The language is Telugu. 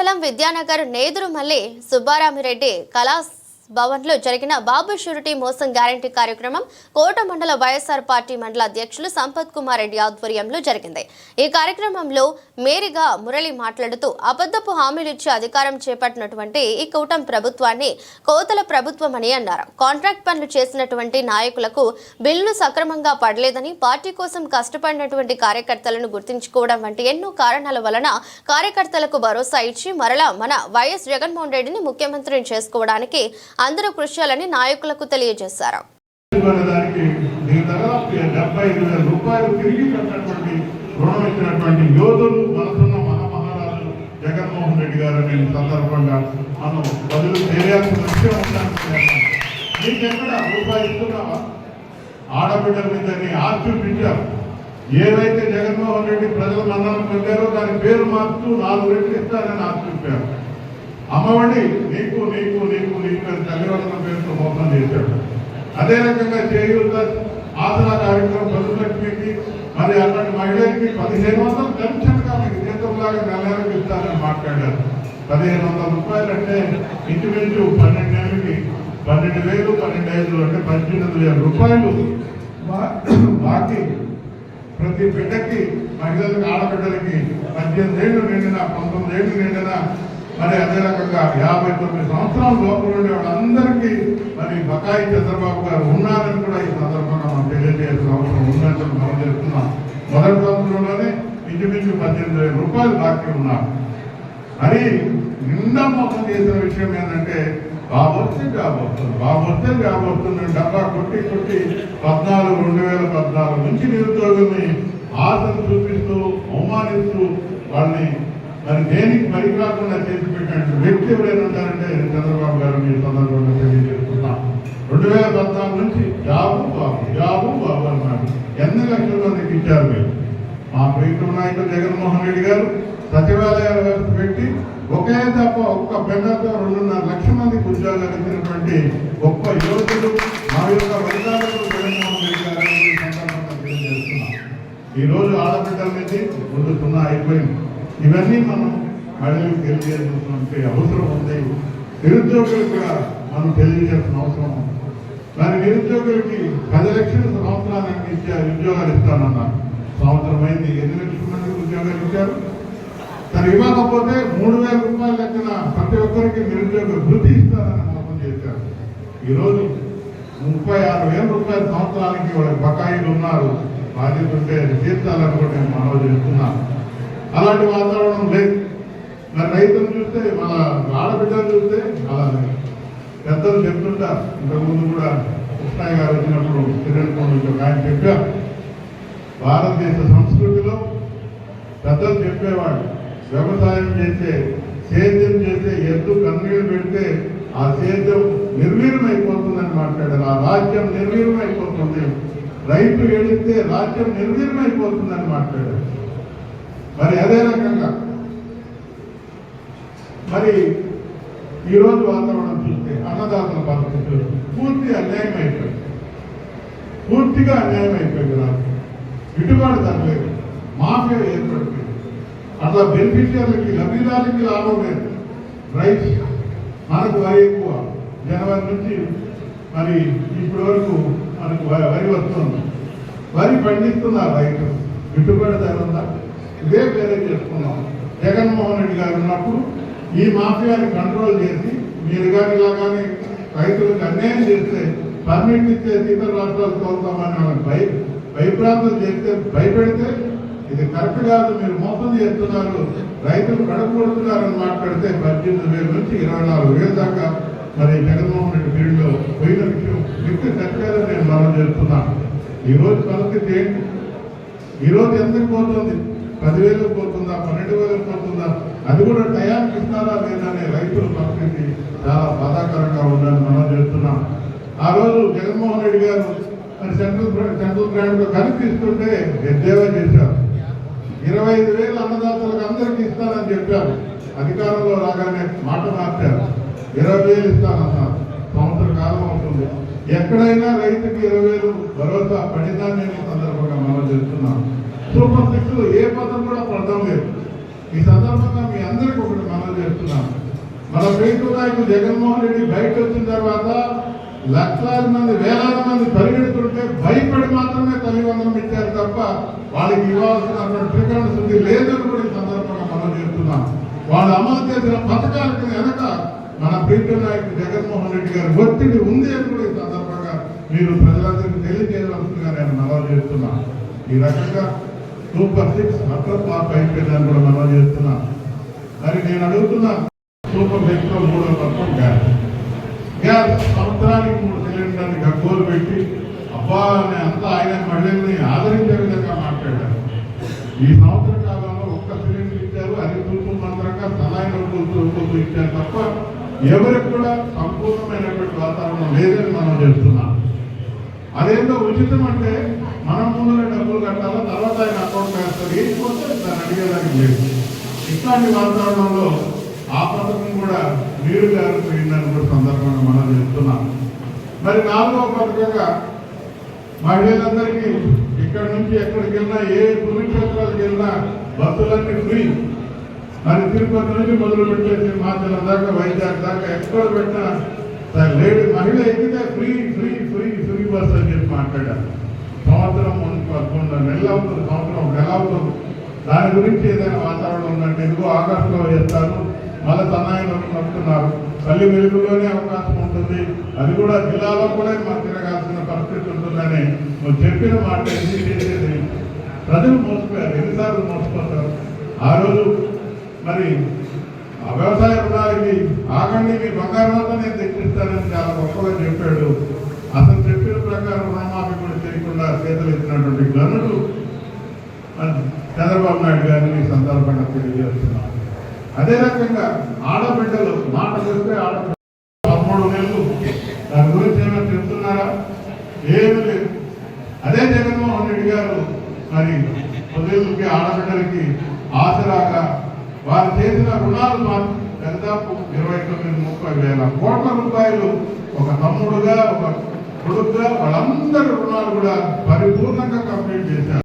మండలం విద్యానగర్ నేదురుమల్లి సుబ్బారామిరెడ్డి కళా భవన్లో జరిగిన బాబు షూరిటీ మోసం గ్యారంటీ కార్యక్రమం కోట మండల వైఎస్ఆర్ పార్టీ మండల అధ్యక్షులు సంపత్ కుమార్ రెడ్డి ఆధ్వర్యంలో జరిగింది. ఈ కార్యక్రమంలో మేరీగా మురళి మాట్లాడుతూ అబద్ధపు హామీలు ఇచ్చి అధికారం చేపట్టినటువంటి ఈ కూటమి ప్రభుత్వాన్ని కోతల ప్రభుత్వం అని అన్నారు. కాంట్రాక్ట్ పనులు చేసినటువంటి నాయకులకు బిల్లులు సక్రమంగా పడలేదని పార్టీ కోసం కష్టపడినటువంటి కార్యకర్తలను గుర్తించుకోవడం వంటి ఎన్నో కారణాల వలన కార్యకర్తలకు భరోసా ఇచ్చి మరలా మన వైఎస్ జగన్మోహన్ రెడ్డిని ముఖ్యమంత్రిని చేసుకోవడానికి అందరూ కృషి చేయాలని నాయకులకు తెలియజేశారు. డెబ్బై రూపాయలు జగన్మోహన్ రెడ్డి గారు నేను సందర్భంగా మనం బదులు చేయాల్సిన విషయం ఉందని నీకెక్కడ రూపాయి ఇస్తున్నావా? ఆడబిడ్డల మీద ఆశ చూపించారు ఏవైతే జగన్మోహన్ రెడ్డి ప్రజల మన్ననం పొందారో దాని పేరు మార్చుతూ నాలుగు రెట్లు ఇస్తారని ఆశ అమ్మవండి నీకు నీకు నీకు నీకు అని తల్లిదండ్రుల పేరుతో మోసం చేశాడు. అదే రకంగా చేయూత ఆసరా కార్యక్రమం పశులక్ష్మికి మరి అట్లాంటి మహిళలకి పదిహేను వందలు పెన్షన్గా మీకు జీతంలాగా నెల నెలకు ఇస్తారని మాట్లాడారు. పదిహేను వందల రూపాయలు అంటే ఇంచుమించు పన్నెండు నెలలకి పన్నెండు వేలు పన్నెండు ఐదు అంటే పద్దెనిమిది వేల రూపాయలు. బాకీ ప్రతి బిడ్డకి మహిళలకు ఆడబిడ్డలకి పద్దెనిమిది ఏళ్ళు నిండిన పంతొమ్మిది ఏళ్ళు నిండిన మరి అదే రకంగా యాభై తొమ్మిది సంవత్సరాల లోపల ఉండే వాళ్ళందరికీ మరి బకాయి చంద్రబాబు గారు ఉన్నారని కూడా ఈ సందర్భంగా మనం తెలియజేయాల్సిన అవసరం ఉందని మనం చేస్తున్నాం మొదటి సంవత్సరంలోనే ఇంచుమించు పద్దెనిమిది వేల రూపాయలు బాకీ ఉన్నారు. మరి నిండా మోసం చేసిన విషయం ఏంటంటే బాబు వస్తే జాబ్ వస్తుంది బాబు వస్తే జాబ్ వస్తుంది డబ్బా కొట్టి కొట్టి పద్నాలుగు రెండు వేల పద్నాలుగు నుంచి నిరుద్యోగుల్ని ఆశలు చూపిస్తూ మరి దేనికి పనికి రాకుండా చేసి పెట్టినట్టు వ్యక్తి ఎవరైనా ఉంటారంటే చంద్రబాబు గారు మీ సందర్భంగా తెలియజేస్తున్నాం రెండు వేల పద్నాలుగు నుంచి జాబు బాబు జాబు బాబు అన్నారు. ఎన్ని లక్షల నీకు ఇచ్చారు మీరు? మా ప్రీతం నాయకుడు జగన్మోహన్ రెడ్డి గారు సచివాలయాల వ్యవస్థ పెట్టి ఒకే తప్ప ఒక్క బెండతో రెండున్నర లక్షల మందికి ఉద్యోగాలు ఇచ్చినటువంటి గొప్ప యోధులు మా యొక్క ఫలితాలను జగన్మోహన్ రెడ్డి గారు సందర్భంగా తెలియజేస్తున్నాం. ఆడబిడ్డల నుంచి ముందు సున్నా అయిపోయింది. ఇవన్నీ మనం మళ్ళీ తెలియజేసినటువంటి అవసరం ఉంది. నిరుద్యోగులకు కూడా మనం తెలియజేయాల్సిన అవసరం ఉంది. మరి నిరుద్యోగులకి పది లక్షల సంవత్సరానికి ఇచ్చే ఉద్యోగాలు ఇస్తానన్నారు. సంవత్సరం అయింది ఎన్ని లక్షల మందికి ఉద్యోగాలు ఇచ్చారు? తను ఇవ్వకపోతే మూడు వేల రూపాయల లెక్కన ప్రతి ఒక్కరికి నిరుద్యోగ వృద్ధి ఇస్తారని మోసం చేశారు. ఈరోజు ముప్పై ఆరు వేల రూపాయల సంవత్సరానికి వాళ్ళకి బకాయిలు ఉన్నారు. బాధ్యత ఉంటే అది తీర్చాలని కూడా నేను మనవి చేస్తున్నాను అలాంటి వాతావరణం లేదు. మన రైతులు చూస్తే మన ఆడబిడ్డలు చూస్తే అలాగే పెద్దలు చెప్తుంటారు. ఇంతకుముందు కూడా కృష్ణయ్య గారు వచ్చినప్పుడు కిరణ్ ఆయన చెప్పారు. భారతదేశ సంస్కృతిలో పెద్దలు చెప్పేవాడు వ్యవసాయం చేసే సేద్యం చేసే ఎద్దు కన్నీళ్ళు పెడితే ఆ సేద్యం నిర్వీర్యమైపోతుందని మాట్లాడారు. ఆ రాజ్యం నిర్వీర్యమైపోతుంది. రైతు ఏడిస్తే రాజ్యం నిర్వీర్యమైపోతుందని మాట్లాడారు. మరి అదే రకంగా మరి ఈరోజు వాతావరణం చూస్తే అన్నదాతల పరిస్థితులు పూర్తి అన్యాయం అయిపోయింది. పూర్తిగా అన్యాయం అయిపోయింది రాష్ట్రం గిట్టుబాటు తరలేదు మాఫియా ఏర్పడిపోయింది. అట్లా బెనిఫిషియర్లకి లబ్ధిదారులకి లాభం లేదు. రైట్ మనకు వరి ఎక్కువ. జనవరి నుంచి మరి ఇప్పటి వరకు మనకు వరి వస్తుంది. వరి పండిస్తున్నారు రైతు గిట్టుబాటు ధర ఉందా? ఇదే పేరే చేసుకున్నాం జగన్మోహన్ రెడ్డి గారు ఉన్నప్పుడు ఈ మాఫియాని కంట్రోల్ చేసి మీరు కానీ ఇలా కానీ రైతులకు అన్యాయం చేస్తే పర్మిట్ ఇచ్చేసి ఇతర రాష్ట్రాలు కోరుతామని వాళ్ళని భయ భయప్రాంతం చేస్తే భయపెడితే ఇది కరెక్ట్ కాదు మీరు మోసం చేస్తున్నారు. రైతులు కడగొడుతున్నారని మాట్లాడితే పద్దెనిమిది వేల నుంచి ఇరవై నాలుగు వేల దాకా మరి జగన్మోహన్ రెడ్డి పీరియడ్లో పోయిన విషయం వ్యక్తి సత్యాలని నేను మనం చేస్తున్నాను ఈరోజు పరిస్థితి ఏంటి? ఈరోజు ఎందుకు పోతుంది? పదివేలకు పోతుందా పన్నెండు వేలకు పోతుందా? అది కూడా టయానికి ఇస్తారా లేదనే రైతుల పరిస్థితి చాలా బాధాకరంగా ఉందని మనం చెప్తున్నాం. ఆ రోజు జగన్మోహన్ రెడ్డి గారు మరి సెంట్రల్ గ్రా- సెంట్రల్ గ్రాంట్ కనిపిస్తుంటే ఎద్దేవా చేశారు. ఇరవై ఐదు వేలు అన్నదాతలకు అందరికీ ఇస్తానని చెప్పారు. అధికారంలో రాగానే మాట మార్చారు. ఇరవై వేలు ఇస్తానన్నారు. సంవత్సర కాలం అవుతుంది. ఎక్కడైనా రైతుకి ఇరవై వేలు భరోసా పడిందని నేను సందర్భంగా మనం చేస్తున్నాం సూపర్ సిక్స్ ఏ పదం కూడా పడడం లేదు. ఈ సందర్భంగా మీ అందరికీ ఒకటి మనం చేస్తున్నాను. మన ప్రీతి నాయకుడు జగన్మోహన్ రెడ్డి బయట వచ్చిన తర్వాత లక్షలాది మంది వేలాది మంది పరిగెడుతుంటే భయపడి మాత్రమే తల్లిదండ్రులు ఇచ్చారు తప్ప వాళ్ళకి ఇవ్వాల్సినటువంటి ప్రకరణ శుద్ధి లేదని కూడా ఈ సందర్భంగా మనం చేస్తున్నాం వాళ్ళు అమలు చేసిన పథకాలకు వెనక మన ప్రీతి నాయకుడు జగన్మోహన్ రెడ్డి గారి ఒత్తిడి ఉంది అని కూడా ఈ సందర్భంగా మీరు ప్రజలందరికీ తెలియజేయవలసిందిగా నేను మనవి చేస్తున్నాను. ఈ రకంగా సూపర్ సిక్స్ పత్రం మా పైకి అయిపోయిందని కూడా మనం చేస్తున్నాను మరి నేను అడుగుతున్నా సూపర్ సిక్స్లో మూడో తత్వం గ్యాస్. గ్యాస్ సంవత్సరానికి మూడు సిలిండర్ని గగ్గోలు పెట్టి అబ్బా అని అంతా ఆయన మళ్ళీ ఆదరించే విధంగా మాట్లాడారు. ఈ సంవత్సర కాలంలో ఒక్క సిలిండర్ ఇచ్చారు అది తూర్పు మంత్రంగా సలాయిన తూర్పు ఇచ్చారు తప్ప ఎవరికి కూడా సంపూర్ణమైనటువంటి వాతావరణం లేదని మనం చెప్తున్నాం. అదేంటో ఉచితం అంటే మనం ముందులో డబ్బులు కట్టాలా? తర్వాత ఆయన అకౌంట్ వేస్తారు ఏం పోతే దాన్ని అడిగేదానికి లేదు. ఇట్లాంటి వాతావరణంలో ఆ పథకం కూడా నీరు గారిపోయిందని కూడా సందర్భంగా మనం చెప్తున్నాం. మరి నాలుగో పథకంగా మహిళలందరికీ ఇక్కడ నుంచి ఎక్కడికి వెళ్ళినా ఏ పుణ్యక్షేత్రాలకు వెళ్ళినా బస్సులన్నీ ఫ్రీ. మరి తిరుపతి నుంచి మొదలు పెట్టేసి మాచల దాకా వైజాగ్ దాకా ఎక్కడ పెట్టినా లేడీ మహిళ ఎక్కితే free free free free bus అని చెప్పి మాట్లాడారు. సంవత్సరం ముందు పదకొండు నెలలు అవుతుంది సంవత్సరం ఒక నెల అవుతుంది. దాని గురించి ఏదైనా వాతావరణం ఉందంటే ఎందుకు ఆకాశంలో చేస్తారు మళ్ళీ సన్నాయిలో నడుపుతున్నారు. తల్లి వెలుగులోనే అవకాశం ఉంటుంది. అది కూడా జిల్లాలో కూడా మనం తిరగాల్సిన పరిస్థితి ఉంటుందని చెప్పిన మాట ఎందుకు చేసేది ప్రజలు మోసపోయారు ఎన్నిసార్లు మోసపోతారు. ఆ రోజు మరి ఆ వ్యవసాయ రుణాలకి ఆగండి మీ బంగారం అంతా నేను తెచ్చిస్తానని చాలా గొప్పగా చెప్పాడు అతను చెప్పిన ప్రకారం రుణమాఫీ కూడా చేయకుండా చేతులు ఎత్తినటువంటి గనుడు చంద్రబాబు నాయుడు గారిని ఈ సందర్భంగా తెలియజేస్తున్నాను అదే రకంగా ఆడబిడ్డలు మాట చెప్తే ఆడబిడ్డ పదమూడు నెలలు. దాని గురించి ఏమైనా చెప్తున్నారా? ఏమి లేదు. అదే జగన్మోహన్ రెడ్డి గారు మరి పదేళ్ళకి ఆడబిడ్డలకి ఆసరాగా వారు చేసిన రుణాలు దాదాపు ఇరవై తొమ్మిది ముప్పై వేల కోట్ల రూపాయలు ఒక తమ్ముడుగా ఒక కొడుకుగా వాళ్ళందరి రుణాలు కూడా పరిపూర్ణంగా కంప్లీట్ చేశారు.